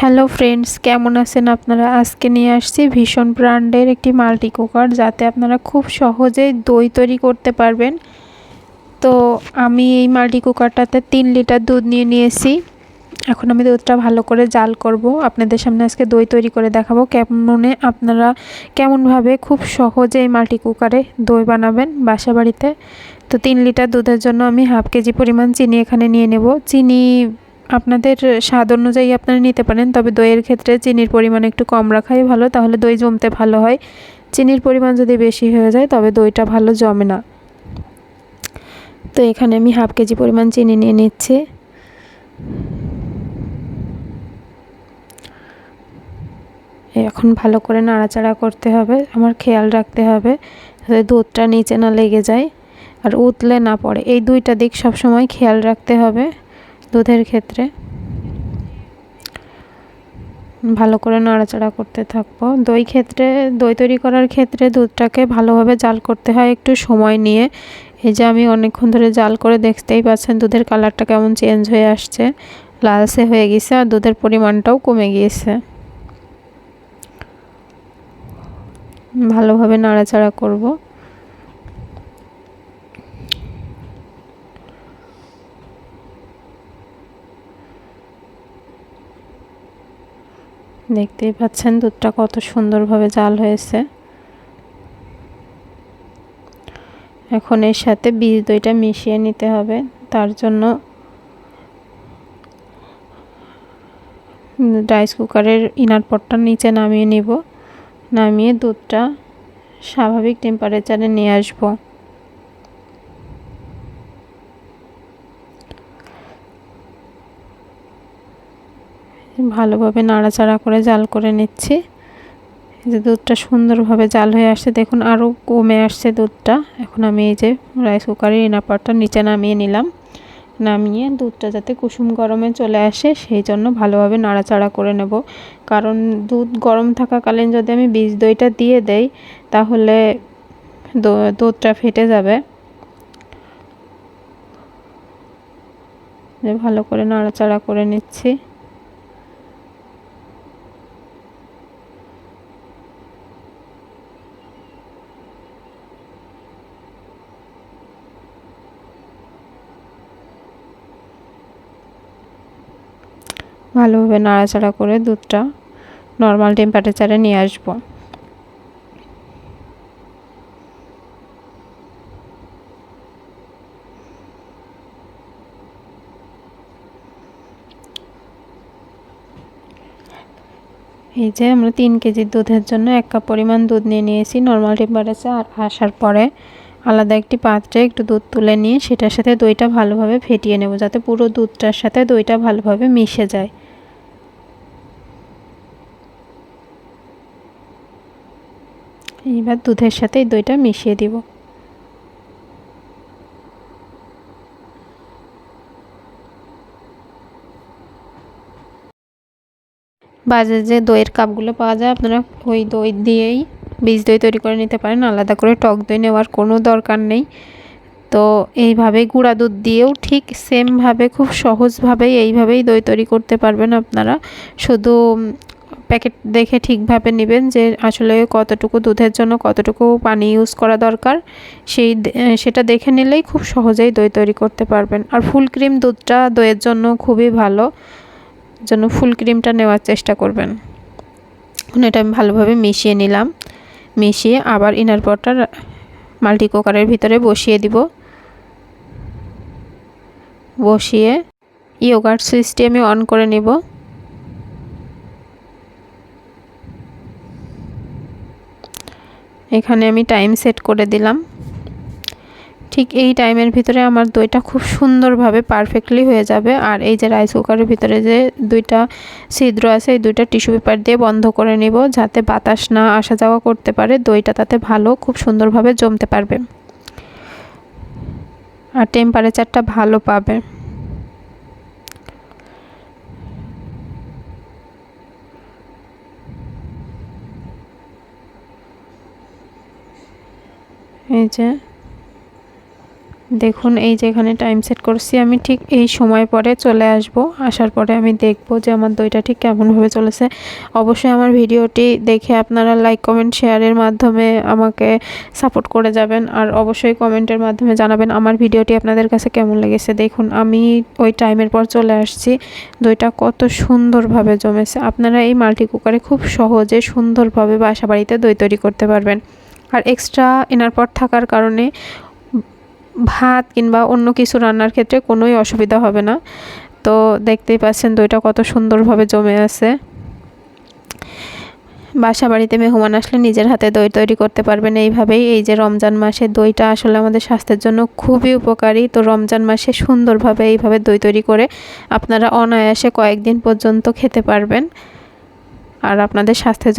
Hello friends কেমন আছেন আপনারা? আজকে নিয়ে আসছি ভীষণ ব্র্যান্ডের একটি মাল্টি কুকার যাতে আপনারা খুব সহজেই দই তৈরি করতে পারবেন। তো আমি এই মাল্টি কুকারটাতে তিন লিটার দুধ নিয়ে নিয়েছি। এখন আমি দুধটা ভালো করে জাল করব। আপনাদের সামনে আজকে দই তৈরি করে দেখাবো কেমনে আপনারা কেমনভাবে খুব সহজে এই মাল্টি কুকারে দই বানাবেন বাসা বাড়িতে তো তিন লিটার দুধের জন্য আমি হাফ কেজি পরিমাণ চিনি এখানে নিয়ে নেব। চিনি আপনাদের স্বাদ অনুযায়ী আপনারা নিতে পারেন, তবে দইয়ের ক্ষেত্রে চিনির পরিমাণ একটু কম রাখাই ভালো, তাহলে দই জমতে ভালো হয়। চিনির পরিমাণ যদি বেশি হয়ে যায়, তবে দইটা ভালো জমে না। তো এখানে আমি হাফ কেজি পরিমাণ চিনি নিয়ে নিচ্ছি। এখন ভালো করে নাড়াচাড়া করতে হবে, আমার খেয়াল রাখতে হবে যাতে দুধটা নিচে না লেগে যায়। আর উতলে না পড়ে, এই দুইটা দিক সবসময় খেয়াল রাখতে হবে। দুধের ক্ষেত্রে। ভালো করে নাড়াচাড়া করতে থাকব। দই ক্ষেত্রে, দই তৈরি করার ক্ষেত্রে দুধটাকে ভালোভাবে জাল করতে হয় একটু সময় নিয়ে। এই যে আমি অনেকক্ষণ ধরে জাল করে দেখতেই পাচ্ছেন দুধের কালারটা কেমন চেঞ্জ হয়ে আসছে। লালসে হয়ে গেছে আর দুধের পরিমাণটাও কমে গিয়েছে। ভালোভাবে নাড়াচাড়া করব। দেখতেই পাচ্ছেন দুধটা কত সুন্দরভাবে জাল হয়েছে। এখন এর সাথে বীজ দইটা মিশিয়ে নিতে হবে, তার জন্য রাইস কুকারের ইনার পটটা নিচে নামিয়ে নিব। নামিয়ে দুধটা স্বাভাবিক টেম্পারেচারে নিয়ে আসব। ভালোভাবে নাড়াচাড়া করে জাল করে নিচ্ছি। যে দুধটা সুন্দরভাবে জাল হয়ে আসছে, দেখুন আরও কমে আসছে দুধটা। এখন আমি এই যে রাইস কুকারের ইনাপারটা নিচে নামিয়ে নিলাম। নামিয়ে দুধটা যাতে কুসুম গরমে চলে আসে, সেই জন্য ভালোভাবে নাড়াচাড়া করে নেব। কারণ দুধ গরম থাকাকালীন যদি আমি বীজ দইটা দিয়ে দেই, তাহলে দুধটা ফেটে যাবে। ভালো করে নাড়াচাড়া করে নিচ্ছি। ভালোভাবে নাড়াচাড়া করে দুধটা নর্মাল টেম্পারেচারে নিয়ে আসব। এই যে আমরা তিন কেজি দুধের জন্য এক কাপ পরিমাণ দুধ নিয়ে নিয়েছি। নর্মাল টেম্পারেচার আর আসার পরে আলাদা একটি পাত্রে একটু দুধ তুলে নিয়ে সেটার সাথে দইটা ভালোভাবে ফেটিয়ে নেব, যাতে পুরো দুধটার সাথে দইটা ভালোভাবে মিশে যায়। এইবার দুধের সাথে এই দইটা মিশিয়ে দিব। বাজারে যে দইয়ের কাপগুলো পাওয়া যায়, আপনারা ওই দই দিয়েই বীজ দই তৈরি করে নিতে পারেন। আলাদা করে টক দই নেওয়ার কোনো দরকার নেই। তো এইভাবে গুঁড়া দুধ দিয়েও ঠিক সেমভাবে খুব সহজভাবেই এইভাবেই দই তৈরি করতে পারবেন আপনারা। শুধু প্যাকেট দেখে ঠিকভাবে নেবেন যে আসলে কতটুকু দুধের জন্য কতটুকু পানি ইউজ করা দরকার। সেই সেটা দেখে নিলেই খুব সহজেই দই তৈরি করতে পারবেন। আর ফুল ক্রিম দুধটা দইয়ের জন্য খুবই ভালো জন্য ফুল ক্রিমটা নেওয়ার চেষ্টা করবেন। এটা আমি ভালোভাবে মিশিয়ে নিলাম। মিশিয়ে আবার ইনার পটটা মাল্টি কুকারের ভিতরে বসিয়ে দিব। বসিয়ে ইয়োগার্ট সুইচটি আমি অন করে নেব। এখানে আমি টাইম সেট করে দিলাম। ঠিক এই টাইমের ভিতরে আমার দইটা খুব সুন্দরভাবে পারফেক্টলি হয়ে যাবে। আর এই যে রাইস কুকারের ভিতরে যে দুইটা ছিদ্র আছে, এই দুইটা টিস্যু পেপার দিয়ে বন্ধ করে নিব, যাতে বাতাস না আসা যাওয়া করতে পারে। দইটা তাতে ভালো, খুব সুন্দরভাবে জমতে পারবে। আর টেম্পারেচারটা ভালো পাবে। এই যে। দেখুন, এই যে এখানে টাইম সেট করছি। আমি ঠিক এই সময় পরে চলে আসব। আসার পরে আমি দেখব যে আমার দইটা ঠিক কেমনভাবে চলেছে। অবশ্যই আমার ভিডিওটি দেখে আপনারা লাইক কমেন্ট শেয়ারের মাধ্যমে আমাকে সাপোর্ট করে যাবেন। আর অবশ্যই কমেন্টের মাধ্যমে জানাবেন আমার ভিডিওটি আপনাদের কাছে কেমন লেগেছে। দেখুন, আমি ওই টাইমের পর চলে আসছি। দইটা কত সুন্দরভাবে জমেছে। আপনারা এই মাল্টি কুকারে খুব সহজে সুন্দরভাবে বাসা বাড়িতে দই তৈরি করতে পারবেন। আর এক্সট্রা এনার পর থাকার কারণে ভাত কিংবা অন্য কিছু রান্নার ক্ষেত্রে কোনোই অসুবিধা হবে না। তো দেখতেই পাচ্ছেন দইটা কত সুন্দরভাবে জমে আছে। বাসা বাড়িতে মেহমান আসলে নিজের হাতে দই তৈরি করতে পারবেন এইভাবেই। এই যে রমজান মাসে দইটা আসলে আমাদের স্বাস্থ্যের জন্য খুবই উপকারী। তো রমজান মাসে সুন্দরভাবে এইভাবে দই তৈরি করে আপনারা অনায়াসে কয়েকদিন পর্যন্ত খেতে পারবেন। আর আপনাদের স্বাস্থ্যের জন্য